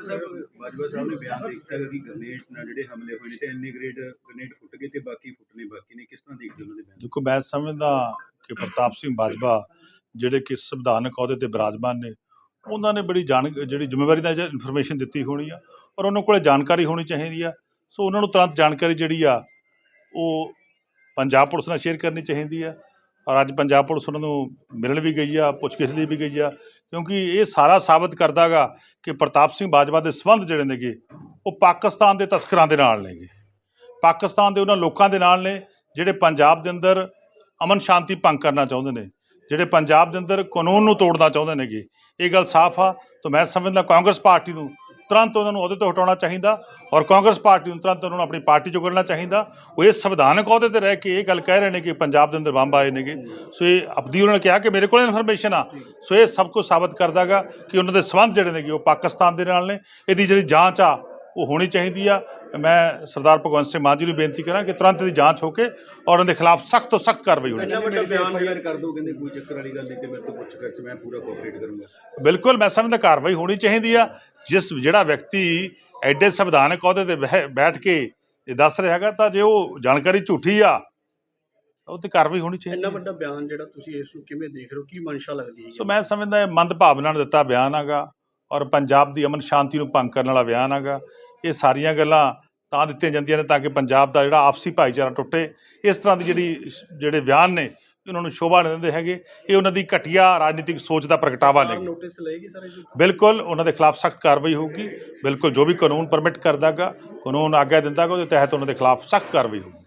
ਬਾਜਵਾ ਸਾਹਿਬ ਬਾਜਵਾ ਸਾਹਿਬ ਨੇ ਬਿਆਨ ਦਿੱਤਾ ਕਿ ਗ੍ਰਨੇਡ ਨਾਲ ਜਿਹੜੇ ਹਮਲੇ ਹੋਏ ਨੇ ਤੇ ਇੰਨੇ ਗ੍ਰੇਡ ਗ੍ਰਨੇਡ ਫੁੱਟ ਗਏ ਤੇ ਬਾਕੀ ਫੁੱਟਣੇ ਬਾਕੀ ਨੇ। ਕਿਸ ਤਰ੍ਹਾਂ ਦੇਖਦੇ ਉਹਨਾਂ ਦੇ ਬਿਆਨ? ਦੇਖੋ, ਮੈਂ ਸਮਝਦਾ ਕਿ ਪ੍ਰਤਾਪ ਸਿੰਘ ਬਾਜਵਾ ਜਿਹੜੇ ਕਿ ਸੰਵਿਧਾਨਕ ਅਹੁਦੇ ਤੇ ਬਿਰਾਜਮਾਨ ਨੇ, ਉਹਨਾਂ ਨੇ ਬੜੀ ਜਾਣ, ਜਿਹੜੀ ਜ਼ਿੰਮੇਵਾਰੀ ਦਾ ਇਨਫੋਰਮੇਸ਼ਨ ਦਿੱਤੀ ਹੋਣੀ ਆ ਔਰ ਉਹਨਾਂ ਕੋਲੇ ਜਾਣਕਾਰੀ ਹੋਣੀ ਚਾਹੀਦੀ ਆ। ਸੋ ਉਹਨਾਂ ਨੂੰ ਤੁਰੰਤ ਜਾਣਕਾਰੀ ਜਿਹੜੀ ਆ, ਉਹ ਪੰਜਾਬ ਪੁਲਿਸ ਨਾਲ ਸ਼ੇਅਰ ਕਰਨੀ ਚਾਹੀਦੀ ਆ। ਔਰ ਅੱਜ ਪੰਜਾਬ ਪੁਲਿਸ ਉਹਨਾਂ ਨੂੰ ਮਿਲਣ ਵੀ ਗਈ ਆ, ਪੁੱਛਗਿੱਛ ਲਈ ਵੀ ਗਈ ਆ, ਕਿਉਂਕਿ ਇਹ ਸਾਰਾ ਸਾਬਤ ਕਰਦਾਗਾ ਕਿ ਪ੍ਰਤਾਪ ਸਿੰਘ ਬਾਜਵਾ ਦੇ ਸੰਬੰਧ ਜਿਹੜੇ ਨੇਗੇ, ਉਹ ਪਾਕਿਸਤਾਨ ਦੇ ਤਸਕਰਾਂ ਦੇ ਨਾਲ ਨੇਗੇ। ਪਾਕਿਸਤਾਨ ਦੇ ਉਹਨਾਂ ਲੋਕਾਂ ਦੇ ਨਾਲ ਨੇ, ਜਿਹੜੇ ਪੰਜਾਬ ਦੇ ਅੰਦਰ ਅਮਨ ਸ਼ਾਂਤੀ ਭੰਗ ਕਰਨਾ ਚਾਹੁੰਦੇ ਨੇ, ਜਿਹੜੇ ਪੰਜਾਬ ਦੇ ਅੰਦਰ ਕਾਨੂੰਨ ਨੂੰ ਤੋੜਨਾ ਚਾਹੁੰਦੇ ਨੇਗੇ। ਇਹ ਗੱਲ ਸਾਫ਼ ਆ, ਤਾਂ ਮੈਂ ਸਮਝਦਾ ਕਾਂਗਰਸ ਪਾਰਟੀ ਨੂੰ ਤੁਰੰਤ ਉਹਨਾਂ ਨੂੰ ਅਹੁਦੇ ਤੋਂ ਹਟਾਉਣਾ ਚਾਹੀਦਾ ਔਰ ਕਾਂਗਰਸ ਪਾਰਟੀ ਨੂੰ ਤੁਰੰਤ ਉਹਨਾਂ ਨੂੰ ਆਪਣੀ ਪਾਰਟੀ ਚੋਂ ਕੱਢਣਾ ਚਾਹੀਦਾ। ਉਹ ਇਹ ਸੰਵਿਧਾਨਕ ਅਹੁਦੇ ਤੇ ਰਹਿ ਕੇ ਇਹ ਗੱਲ ਕਹਿ ਰਹੇ ਨੇ ਕਿ ਪੰਜਾਬ ਦੇ ਅੰਦਰ ਬੰਬ ਆਏ ਨੇਗੇ। ਸੋ ਇਹ ਅਬਦੀ ਉਹਨਾਂ ਨੇ ਕਿਹਾ ਕਿ ਮੇਰੇ ਕੋਲ ਇਨਫੋਰਮੇਸ਼ਨ ਆ। ਸੋ ਇਹ ਸਭ ਕੁਝ ਸਾਬਤ ਕਰਦਾਗਾ ਕਿ ਉਹਨਾਂ ਦੇ ਸੰਬੰਧ ਜਿਹੜੇ ਨੇਗੇ ਉਹ ਪਾਕਿਸਤਾਨ ਦੇ ਨਾਲ ਨੇ। ਇਹਦੀ ਜਿਹੜੀ ਜਾਂਚ ਆ, ਉਹ ਹੋਣੀ ਚਾਹੀਦੀ ਆ। ਮੈਂ ਸਰਦਾਰ ਭਗਵੰਤ ਸਿੰਘ ਮਾਨ ਜੀ ਨੂੰ ਬੇਨਤੀ ਕਰਾਂ ਕਿ ਤੁਰੰਤ ਇਹਦੀ ਜਾਂਚ ਹੋ ਕੇ ਔਰ ਉਹਨਾਂ ਦੇ ਖਿਲਾਫ ਸਖਤ ਤੋਂ ਸਖਤ ਕਾਰਵਾਈ ਹੋਣੀ ਅੱਛਾ ਵੱਡਾ ਬਿਆਨ ਫਾਇਰ ਕਰ ਦੋ ਕਹਿੰਦੇ ਕੋਈ ਚੱਕਰ ਵਾਲੀ ਗੱਲ ਨਹੀਂ ਤੇ ਮੇਰੇ ਤੋਂ ਪੁੱਛ ਕਰ ਮੈਂ ਪੂਰਾ ਕੋਆਪਰੇਟ ਕਰੂੰਗਾ। ਬਿਲਕੁਲ ਮੈਂ ਸਮਝਦਾ ਕਾਰਵਾਈ ਹੋਣੀ ਚਾਹੀਦੀ ਆ। ਜਿਸ ਜਿਹੜਾ ਵਿਅਕਤੀ ਐਡੇ ਸੰਵਿਧਾਨਕ ਅਹੁਦੇ ਤੇ ਬੈਠ ਕੇ ਇਹ ਦੱਸ ਰਿਹਾ ਹੈਗਾ ਤਾਂ ਜੇ ਉਹ ਜਾਣਕਾਰੀ ਝੂਠੀ ਆ ਉਹ ਤੇ ਕਾਰਵਾਈ ਹੋਣੀ ਚਾਹੀਦੀ। ਇੰਨਾ ਹੈ। ਵੱਡਾ ਬਿਆਨ ਜਿਹੜਾ ਤੁਸੀਂ ਇਸ ਨੂੰ ਕਿਵੇਂ ਦੇਖ ਰਹੇ ਹੋ ਕੀ ਮਨਸ਼ਾ ਲੱਗਦੀ ਹੈ ਸੋ ਮੈਂ ਸਮਝਦਾ ਇਹ ਮੰਦ ਭਾਵਨਾ ਨਾਲ ਦਿੱਤਾ ਬਿਆਨ ਹੈਗਾ ਔਰ ਪੰਜਾਬ ਦੀ ਅਮਨ ਸ਼ਾਂਤੀ ਨੂੰ ਭੰਗ ਕਰਨ ਵਾਲਾ ਬਿਆਨ ਹੈਗਾ। ਇਹ ਸਾਰੀਆਂ ਗੱਲਾਂ ਤਾਂ ਦਿੱਤੀਆਂ ਜਾਂਦੀਆਂ ਨੇ ਤਾਂ ਕਿ ਪੰਜਾਬ ਦਾ ਜਿਹੜਾ ਆਪਸੀ ਭਾਈਚਾਰਾ ਟੁੱਟੇ। ਇਸ ਤਰ੍ਹਾਂ ਦੀ ਜਿਹੜੀ ਜਿਹੜੇ ਬਿਆਨ ਨੇ ਉਹਨਾਂ ਨੂੰ ਸ਼ੋਭਾ ਨਹੀਂ ਦਿੰਦੇ ਹੈਗੇ। ਇਹ ਉਹਨਾਂ ਦੀ ਘਟੀਆ ਰਾਜਨੀਤਿਕ ਸੋਚ ਦਾ ਪ੍ਰਗਟਾਵਾ ਨੇ ਨੋਟਿਸ ਲਏਗੀ ਸਰ ਬਿਲਕੁਲ ਉਹਨਾਂ ਦੇ ਖਿਲਾਫ ਸਖਤ ਕਾਰਵਾਈ ਹੋਊਗੀ। ਬਿਲਕੁਲ ਜੋ ਵੀ ਕਾਨੂੰਨ ਪਰਮਿਟ ਕਰਦਾਗਾ ਕਾਨੂੰਨ ਆਗਿਆ ਦਿੰਦਾਗਾ ਉਹਦੇ ਤਹਿਤ ਉਹਨਾਂ ਦੇ ਖਿਲਾਫ ਸਖਤ ਕਾਰਵਾਈ ਹੋਊਗੀ।